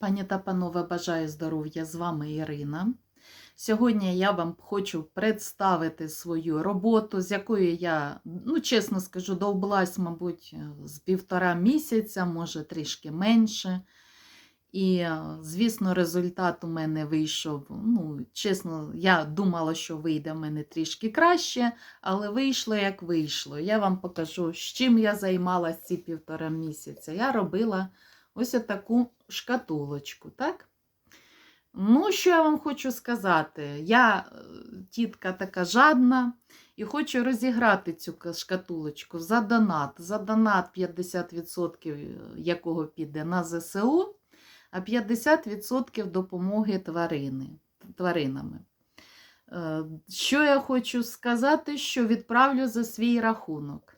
Пані та панове, бажаю здоров'я! З вами Ірина. Сьогодні я вам хочу представити свою роботу, з якою я, ну, чесно скажу, довблась, мабуть, з півтора місяця, може трішки менше. І, звісно, результат у мене вийшов. Ну, чесно, я думала, що вийде в мене трішки краще, але вийшло як вийшло. Я вам покажу, з чим я займалася ці півтора місяця. Я робила ось таку шкатулочку, так? Ну, що я вам хочу сказати? Я е, тітка така жадна і хочу розіграти цю шкатулочку за донат. За донат 50% якого піде на ЗСУ, а 50% допомоги тварини, тваринами. Е, Що я хочу сказати, що відправлю за свій рахунок.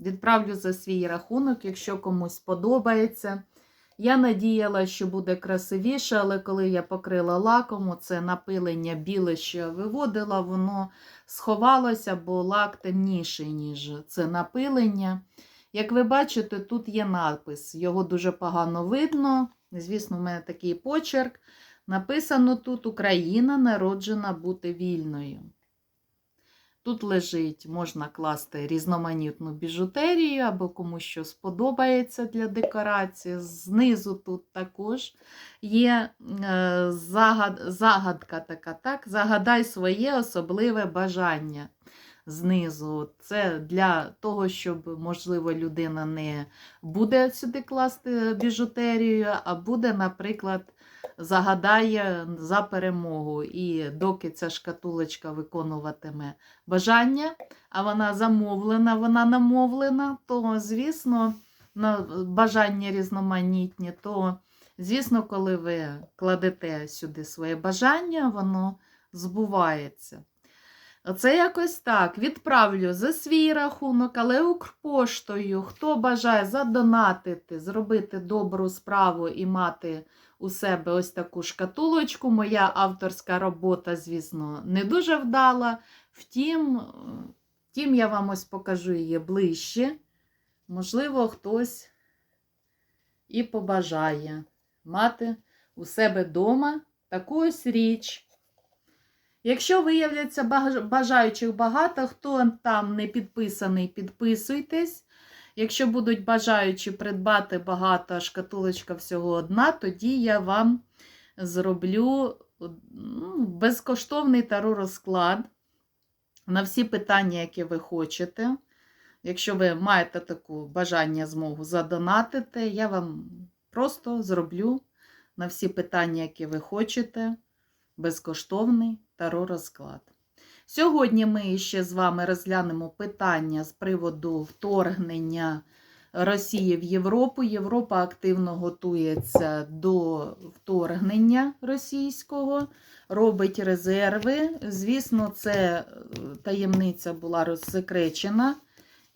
Відправлю за свій рахунок, якщо комусь подобається. Я надіяла, що буде красивіше, але коли я покрила лаком, це напилення біле, що я виводила, воно сховалося, бо лак темніший, ніж це напилення. Як ви бачите, тут є надпис. Його дуже погано видно. Звісно, в мене такий почерк. Написано тут Україна народжена бути вільною. Тут лежить, можна класти різноманітну біжутерію або комусь що сподобається для декорації. Знизу тут також є е, загад, загадка така, так? Загадай своє особливе бажання. Знизу. Це для того, щоб, можливо, людина не буде сюди класти біжутерію, а буде, наприклад, загадає за перемогу. І доки ця шкатулочка виконуватиме бажання, а вона замовлена, вона намовлена, то, звісно, бажання різноманітні, то, звісно, коли ви кладете сюди своє бажання, воно збувається. Оце якось так. Відправлю за свій рахунок, але Укрпоштою, хто бажає задонатити, зробити добру справу і мати у себе ось таку шкатулочку. Моя авторська робота, звісно, не дуже вдала. Втім, е, втім, я вам ось покажу її ближче. Можливо, хтось і побажає мати у себе вдома таку ось річ. Якщо виявляться бажаючих багато, хто там не підписаний, підписуйтесь. Якщо будуть бажаючі придбати багато, шкатулочка всього одна, тоді я вам зроблю ну, безкоштовний таро розклад на всі питання, які ви хочете. Якщо ви маєте таку бажання змогу задонатити, я вам просто зроблю на всі питання, які ви хочете, безкоштовний таро розклад. Сьогодні ми ще з вами розглянемо питання з приводу вторгнення Росії в Європу. Європа активно готується до вторгнення російського, робить резерви. Звісно, це е, таємниця була розсекречена,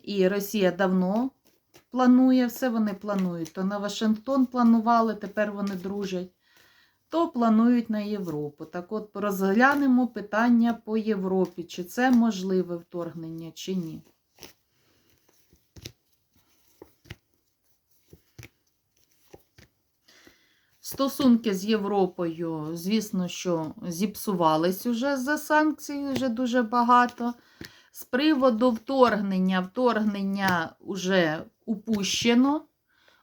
і Росія давно планує все. Вони планують. То на Вашингтон планували, тепер вони дружать то планують на Європу. Так от розглянемо питання по Європі, чи це можливе вторгнення, чи ні. Стосунки з Європою, звісно, що зіпсувались уже за санкції, вже дуже багато. З приводу вторгнення, вторгнення вже упущено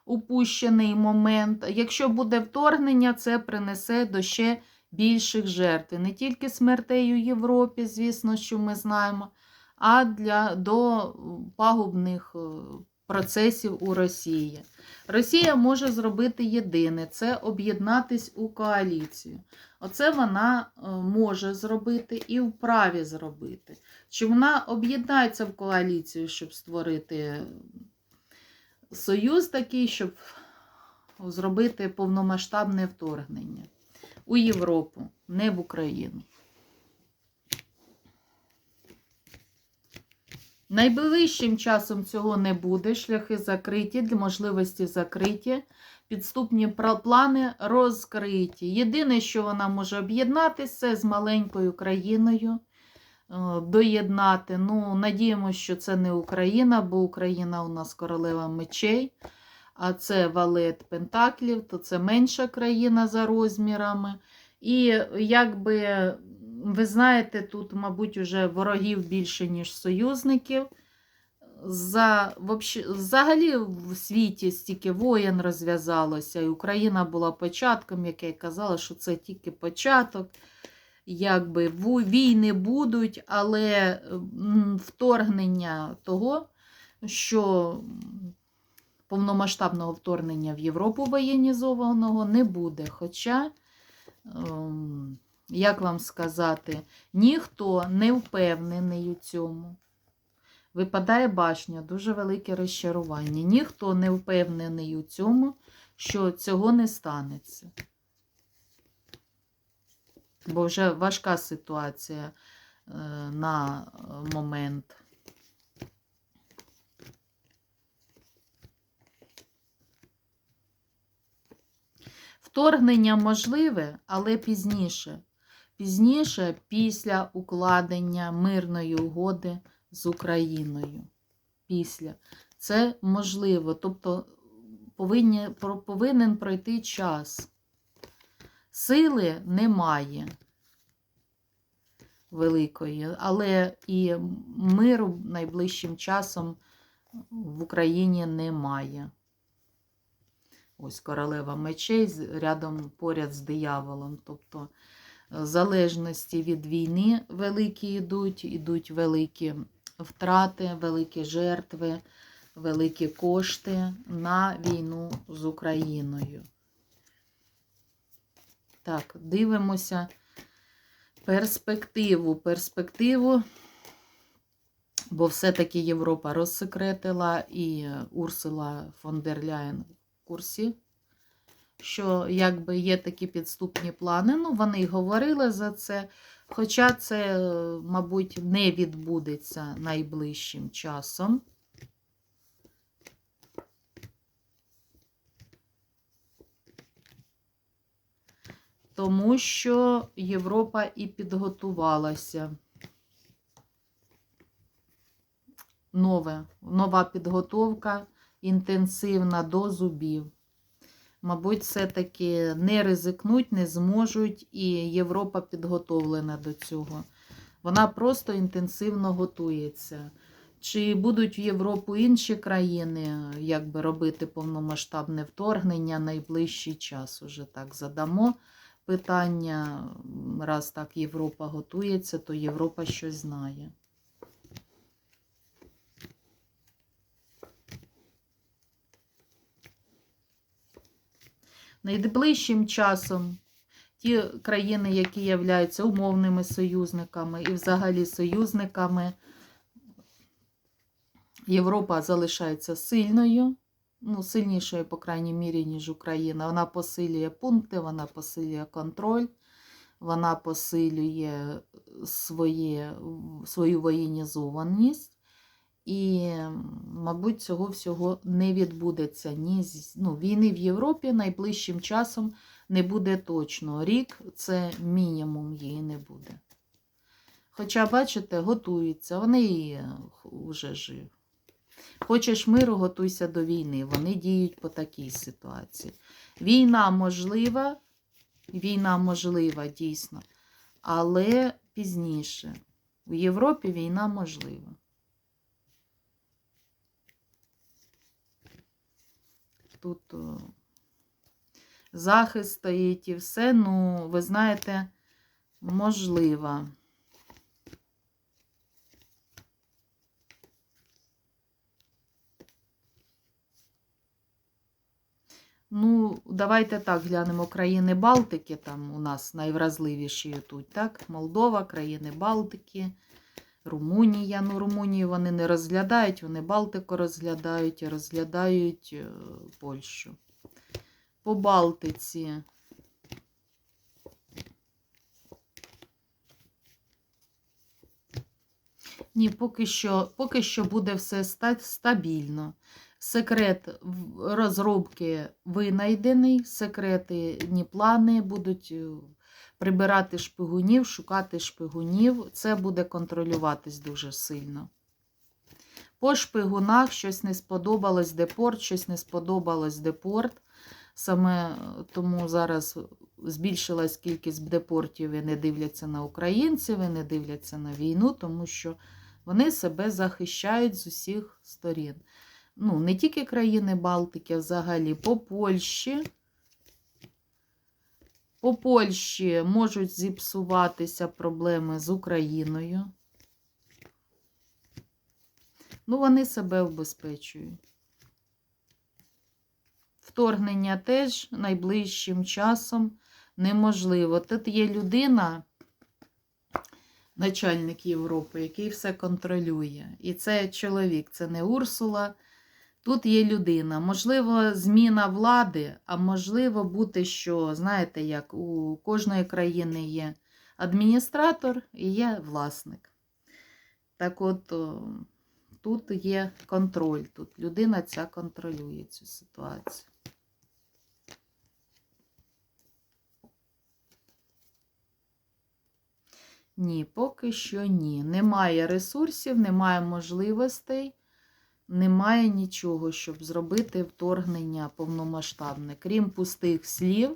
упущений момент. Якщо буде вторгнення, це принесе до ще більших жертв. Не тільки смертей у Європі, звісно, що ми знаємо, а для, до пагубних е, процесів у Росії. Росія може зробити єдине це об'єднатись у коаліцію. Оце вона е, може зробити і вправі зробити. Чи вона об'єднається в коаліцію, щоб створити союз такий, щоб зробити повномасштабне вторгнення у Європу, не в Україну. Найближчим часом цього не буде. Шляхи закриті, для можливості закриті, підступні плани розкриті. Єдине, що вона може об'єднатися з маленькою країною, доєднати. Ну, надіємося, що це не Україна, бо Україна у нас королева мечей. а це валет Пентаклів, то це менша країна за розмірами. І якби, ви знаєте, тут, мабуть, уже ворогів більше, ніж союзників. За, взагалі в світі стільки воєн розв'язалося, і Україна була початком, яке казала, що це тільки початок. Якби війни будуть, але вторгнення того, що повномасштабного вторгнення в Європу воєнізованого не буде. Хоча, ем, як вам сказати, ніхто не впевнений у цьому. Випадає башня, дуже велике розчарування. Ніхто не впевнений у цьому, що цього не станеться. Бо вже важка ситуація е, на е, момент. Вторгнення можливе, але пізніше. Пізніше, після укладення мирної угоди з Україною. Після. Це можливо. Тобто повинні, повинен пройти час. Сили немає великої, але і миру найближчим часом в Україні немає. Ось королева мечей рядом поряд з дияволом. Тобто е, залежності від війни великі йдуть, йдуть великі втрати, великі жертви, великі кошти на війну з Україною. Так, дивимося перспективу. Перспективу, бо все-таки Європа розсекретила і Урсула фон дер Ляєн в курсі, що якби є такі підступні плани. Ну, вони й говорили за це. Хоча це, мабуть, не відбудеться найближчим часом. Тому що Європа і підготувалася. Нове, нова підготовка інтенсивна до зубів. Мабуть, все-таки не ризикнуть, не зможуть, і Європа підготовлена до цього. Вона просто інтенсивно готується. Чи будуть в Європу інші країни якби робити повномасштабне вторгнення найближчий час? Уже так задамо питання. Раз так Європа готується, то Європа щось знає. Найближчим часом ті країни, які являються умовними союзниками і взагалі союзниками, Європа залишається сильною, ну, сильнішою, по крайній мірі, ніж Україна. Вона посилює пункти, вона посилює контроль, вона посилює своє, свою воєнізованість. І, мабуть, цього всього не відбудеться. Ні, ну, війни в Європі найближчим часом не буде точно. Рік це мінімум її не буде. Хоча, бачите, готуються, вони вже жив. Хочеш миру, готуйся до війни. Вони діють по такій ситуації. Війна можлива, війна можлива дійсно, але пізніше. У Європі війна можлива. Тут о, захист стоїть і все, ну, ви знаєте, можливо. Ну, давайте так глянемо країни Балтики, там у нас найвразливіші тут, так? Молдова, країни Балтики, Румунія. Ну, Румунію вони не розглядають, вони Балтику розглядають і розглядають е, Польщу. По Балтиці. Ні, поки що, поки що буде все ста- стабільно. Секрет розробки винайдений, секретні плани будуть е, прибирати шпигунів, шукати шпигунів. Це буде контролюватись дуже сильно. По шпигунах щось не сподобалось депорт, щось не сподобалось депорт. Саме е, тому зараз збільшилась кількість депортів і не дивляться на українців, і не дивляться на війну, тому що вони себе захищають з усіх сторін. Ну, не тільки країни Балтики, а взагалі по Польщі. По Польщі можуть зіпсуватися проблеми з Україною. Ну, вони себе обезпечують. Вторгнення теж найближчим часом неможливо. Тут є людина, начальник Європи, який все контролює. І це чоловік, це не Урсула. Тут є людина. Можливо, зміна влади, а можливо бути, що, знаєте, як у кожної країни є адміністратор і є власник. Так от, тут є контроль. Тут людина ця контролює цю ситуацію. Ні, поки що ні. Немає ресурсів, немає можливостей, немає нічого, щоб зробити вторгнення повномасштабне. Крім пустих слів,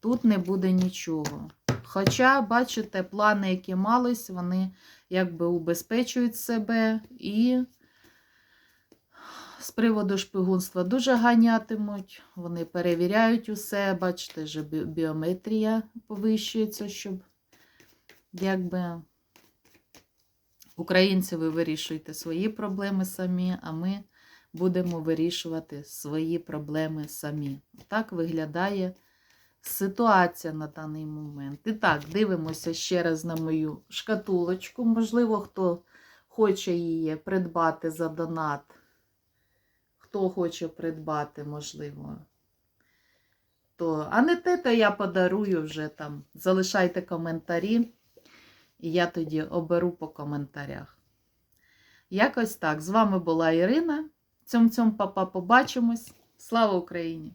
тут не буде нічого. Хоча, бачите, плани, які мались, вони якби убезпечують себе і з приводу шпигунства дуже ганятимуть. Вони перевіряють усе, бачите, вже біометрія повищується, щоб якби українці ви вирішуєте свої проблеми самі, а ми будемо вирішувати свої проблеми самі. Так виглядає ситуація на даний момент. І так, дивимося ще раз на мою шкатулочку. Можливо, хто хоче її придбати за донат. Хто хоче придбати, можливо. То, а не те, то я подарую вже там. Залишайте коментарі. І я тоді оберу по коментарях. Якось так. З вами була Ірина. Цьом-цьом, папа, побачимось. Слава Україні!